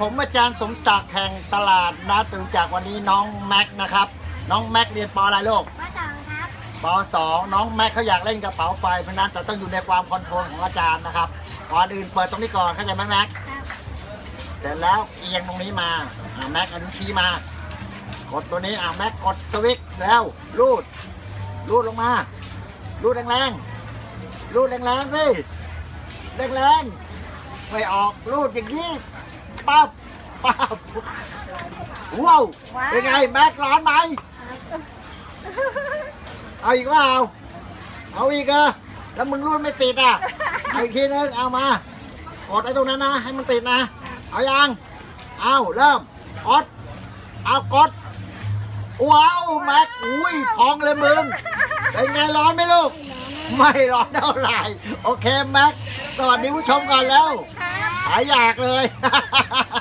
ผมอาจารย์สมศักดิ์แห่งตลาดนัดจตุจักรวันนี้น้องแม็กนะครับ น้องแม็กเรียนปออะไรลูกข้อสองครับ ปสองน้องแม็กเขาอยากเล่นกระเป๋าไฟเพราะฉะนั้นแต่ต้องอยู่ในความคอนโทรลของอาจารย์นะครับก่อนอื่นเปิดตรงนี้ก่อนเข้าใจไหมแม็กครับ เสร็จแล้วเอียงตรงนี้มาอ่าแม็กอนุวชี้มา กดตัวนี้อ่าแม็กกดสวิตช์แล้วรูด รูดลงมา รูดแรงๆรูดแรงๆสิแรงๆไม่ออกรูดอย่างนี้ ปั๊บปั๊บว้าวเป็นไงแม็กร้อนไหมเอาอีกว่าเอาเอาอีกเหรอแล้วมึงรูดไม่ติดอะเอาอีกทีนึงเอามากดไอ้ตรงนั้นนะ ให้มันติดนะ เอายังเอาเริ่มกดเอากดว้าวแม็กอุ้ยพองเลยมึงเป็นไงร้อนไหมลูก ไม่ร้อนเท่าไหร่ โอเคแม็กสวัสดีผู้ชมก่อนแล้วครับ หายอยากเลย